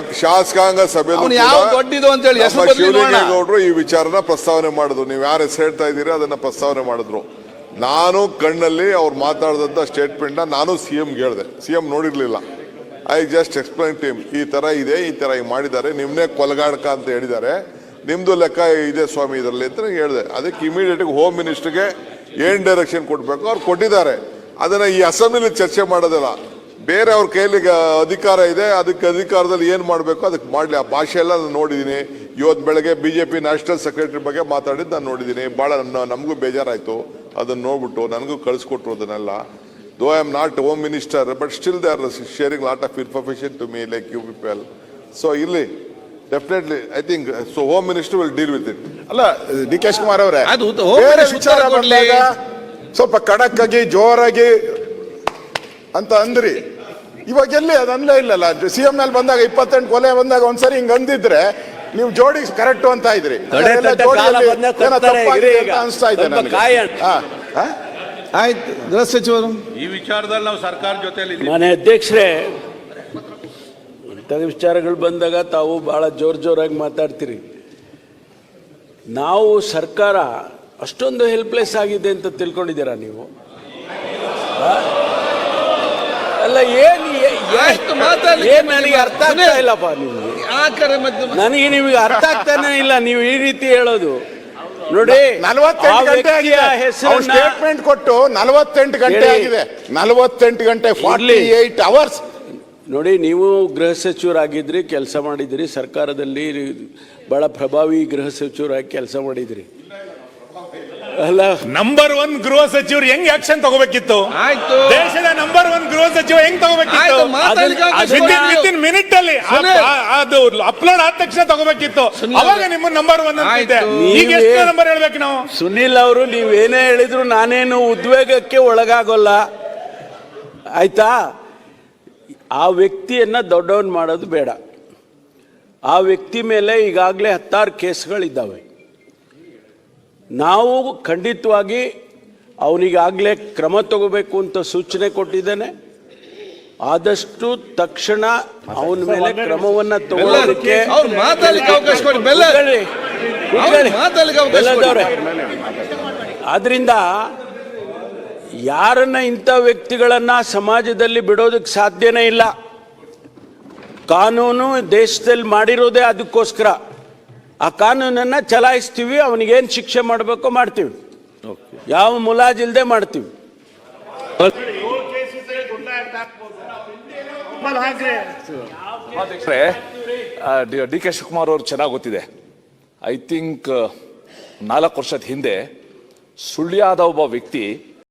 ಶಾಸಕ- ಶಾಸಕಾಂಗ ಸಭೆಯಲ್ಲಿ ಕೂಡ ಯಾವ ದೊಡ್ಡಿದು ಅಂತ ಹೇಳಿ. ಶಿವಲಿಂಗೇಗೌಡರು ಈ ವಿಚಾರನ ಪ್ರಸ್ತಾವನೆ ಮಾಡಿದ್ರು. ನೀವು ಯಾರು ಹೆಸರು ಹೇಳ್ತಾ ಇದ್ದೀರಿ ಅದನ್ನ ಪ್ರಸ್ತಾವನೆ ಮಾಡಿದ್ರು. ನಾನು ಕಣ್ಣಲ್ಲಿ ಅವ್ರು ಮಾತಾಡಿದಂತ ಸ್ಟೇಟ್ಮೆಂಟ್ ನಾನು ಸಿ ಎಂಗೆ ಹೇಳಿದೆ. ಸಿ ಎಂ ನೋಡಿರ್ಲಿಲ್ಲ ಐ ಜಸ್ಟ್ ಎಕ್ಸ್ಪ್ಲೈನ್ ಟೀಮ್ ಈ ತರ ಇದೆ ಈ ತರ ಈಗ ಮಾಡಿದ್ದಾರೆ ನಿಮ್ಮನ್ನೇ ಕೊಲಗಾಡಕ ಅಂತ ಹೇಳಿದ್ದಾರೆ. ನಿಮ್ದು ಲೆಕ್ಕ ಇದೆ ಸ್ವಾಮಿ ಇದರಲ್ಲಿ ಅಂತ ಹೇಳಿದೆ. ಅದಕ್ಕೆ ಇಮಿಡಿಯೇಟ್ ಹೋಮ್ ಮಿನಿಸ್ಟರ್ಗೆ ಏನ್ ಡೈರೆಕ್ಷನ್ ಕೊಡ್ಬೇಕು ಅವ್ರು ಕೊಟ್ಟಿದ್ದಾರೆ. ಅದನ್ನ ಈ ಅಸೆಂಬ್ಲಿಲಿ ಚರ್ಚೆ ಮಾಡೋದಿಲ್ಲ. ಬೇರೆ ಅವ್ರ ಕೈಲಿ ಅಧಿಕಾರ ಇದೆ ಅದಕ್ಕೆ ಅಧಿಕಾರದಲ್ಲಿ ಏನು ಮಾಡಬೇಕು ಅದಕ್ಕೆ ಮಾಡಲಿ. ಆ ಭಾಷೆ ಎಲ್ಲ ನಾನು ನೋಡಿದ್ದೀನಿ ಇವತ್ತು ಬೆಳಗ್ಗೆ B J P national secretary ಬಗ್ಗೆ ಮಾತಾಡಿದ್ದು ನಾನು ನೋಡಿದ್ದೀನಿ ಭಾಳ ನನ್ನ ನಮಗೂ ಬೇಜಾರಾಯಿತು. ಅದನ್ನು ನೋಡ್ಬಿಟ್ಟು ನನಗೂ ಕಳಿಸ್ಕೊಟ್ರು ಅದನ್ನೆಲ್ಲ. Though I am not home minister but still they are sharing lot of information to me like you people so ಇಲ್ಲಿ definitely I think so home minister will deal with it ಅಲ್ಲ ಡಿ ಕೆ ಕುಮಾರ್ ಅವರೇ ವಿಚಾರ ಬಂದಾಗ ಸ್ವಲ್ಪ ಖಡಕ್ ಆಗಿ ಜೋರಾಗಿ ಅಂತ ಅಂದ್ರಿ. ಇವಾಗ ಎಲ್ಲಿ ಅದು ಅನ್ಲೇ ಇಲ್ಲಲ್ಲ. ಸಿ ಎಂ ನಲ್ಲಿ ಬಂದಾಗ ಇಪ್ಪತ್ತೆಂಟು ಕೊಲೆ ಬಂದಾಗ ಒಂದ್ಸರಿ ಹಿಂಗ್ ಅಂದಿದ್ರೆ ನೀವು ಜೋಡಿ ಕರೆಕ್ಟ್ ಅಂತ ಇದ್ರಿ. ಅನ್ಸ್ತಾ ಇದೆ ನನಗೆ? ಆಯ್ತು. ಗೃಹ ಸಚಿವರು. ಈ ವಿಚಾರದಲ್ಲಿ ನಾವು ಸರ್ಕಾರ ಜೊತೆಯಲ್ಲಿ ಮನೆ ಅಧ್ಯಕ್ಷರೇ ಇಂಥ ವಿಚಾರಗಳು ಬಂದಾಗ ತಾವು ಬಹಳ ಜೋರ್ ಜೋರಾಗಿ ಮಾತಾಡ್ತೀರಿ. ನಾವು ಸರ್ಕಾರ ಅಷ್ಟೊಂದು ಹೆಲ್ಪ್ಲೆಸ್ ಆಗಿದೆ ಅಂತ ತಿಳ್ಕೊಂಡಿದ್ದೀರಾ ನೀವು? ಅಲ್ಲ ಏನ್ ಏನ್ ನನಗೆ ಅರ್ಥ ಆಗ್ತಾ. ಇಲ್ಲಪ್ಪ ನಿಮ್ಗೆ? ನನಗೆ ನಿಮಗೆ ಅರ್ಥ ಆಗ್ತಾನೆ ಇಲ್ಲ ನೀವು ಈ ರೀತಿ ಹೇಳೋದು. ನೋಡಿ ನಲವತ್ತೆಂಟು ಗಂಟೆ ಆಗಿದೆ. ಸ್ಟೇಟ್ಮೆಂಟ್ ಕೊಟ್ಟು ನಲವತ್ತೆಂಟು ಗಂಟೆ. ಆಗಿದೆ. ನಲವತ್ತೆಂಟು ಗಂಟೆ ಫಾರ್ಟಿ. ಏಟ್ ಅವರ್ಸ್ ನೋಡಿ ನೀವು ಗೃಹ ಸಚಿವರಾಗಿದ್ರಿ ಕೆಲಸ ಮಾಡಿದ್ರಿ ಸರ್ಕಾರದಲ್ಲಿ ಬಹಳ ಪ್ರಭಾವಿ ಗೃಹ ಸಚಿವರಾಗಿ ಕೆಲಸ ಮಾಡಿದ್ರಿ. ಅಲ್ಲ. ನಂಬರ್ ಒನ್ ಗೃಹ ಸಚಿವರು ಹೆಂಗ್ ಆಕ್ಷನ್ ತಗೋಬೇಕಿತ್ತು? ಆಯ್ತು. ದೇಶದ ನಂಬರ್ ಒನ್ ಗೃಹ ಸಚಿವ ಹೆಂಗ್ ತಗೋಬೇಕಿತ್ತು? ಆಯ್ತು ಮಾತಾಡ್ಲಿಕ್ಕೆ ಅವಕಾಶ ಅದನ್ನ- ಕೊಡಿ. ವಿತಿನ್ ವಿತಿನ್ ಮಿನಿಟ್ ಅಲ್ಲಿ ಆ- ಸುನಿಲ್. ಆ- ಅದು ಅಪ್ಲೋಡ್ ಆದ ತಕ್ಷಣ ತಗೋಬೇಕಿತ್ತು. ಸುನಿಲ್. ಅವಾಗ ನಿಮ್ಮ ನಂಬರ್ ಒನ್ ಅಂತಿದೆ ಆಯ್ತು. ಈಗ ಎಷ್ಟು ನೀವೇ- ನಂಬರ್ ಹೇಳ್ಬೇಕು ನಾವು? ಸುನಿಲ್ ಅವರು ನೀವೇನೇ ಹೇಳಿದ್ರು ನಾನೇನು ಉದ್ವೇಗಕ್ಕೆ ಒಳಗಾಗೋಲ್ಲ. ಆಯ್ತಾ? ಆ ವ್ಯಕ್ತಿಯನ್ನ ದೊಡ್ಡವನ್ ಮಾಡೋದು ಬೇಡ. ಆ ವ್ಯಕ್ತಿ ಮೇಲೆ ಈಗಾಗಲೇ ಹತ್ತಾರು ಕೇಸ್ಗಳಿದ್ದಾವೆ. ನಾವು ಖಂಡಿತವಾಗಿ ಅವನಿಗಾಗಲೇ ಕ್ರಮ ತಗೋಬೇಕು ಅಂತ ಸೂಚನೆ ಕೊಟ್ಟಿದ್ದೇನೆ. ಆದಷ್ಟು ತಕ್ಷಣ ಅವನ ಮೇಲೆ ಕ್ರಮವನ್ನ ತಗೊಳ್ಳೋದಕ್ಕೆ. ಆದ್ರಿಂದ ಯಾರನ್ನ ಇಂಥ ವ್ಯಕ್ತಿಗಳನ್ನ ಸಮಾಜದಲ್ಲಿ ಬಿಡೋದಕ್ಕೆ ಸಾಧ್ಯನೇ ಇಲ್ಲ. ಕಾನೂನು ದೇಶದಲ್ಲಿ ಮಾಡಿರೋದೇ ಅದಕ್ಕೋಸ್ಕರ. ಆ ಕಾನೂನನ್ನು ಚಲಾಯಿಸ್ತೀವಿ, ಅವನಿಗೇನು ಶಿಕ್ಷೆ ಮಾಡಬೇಕೋ ಮಾಡ್ತೀವಿ. ಯಾವ ಮುಲಾಜಿಲ್ದೆ ಮಾಡ್ತೀವಿ. ಡಿ ಕೆ ಶಿವಕುಮಾರ್ ಅವರು ಚೆನ್ನಾಗಿ ಗೊತ್ತಿದೆ. ಐ ಥಿಂಕ್ ನಾಲ್ಕು ವರ್ಷದ ಹಿಂದೆ ಸುಳ್ಯಾದ ಒಬ್ಬ ವ್ಯಕ್ತಿ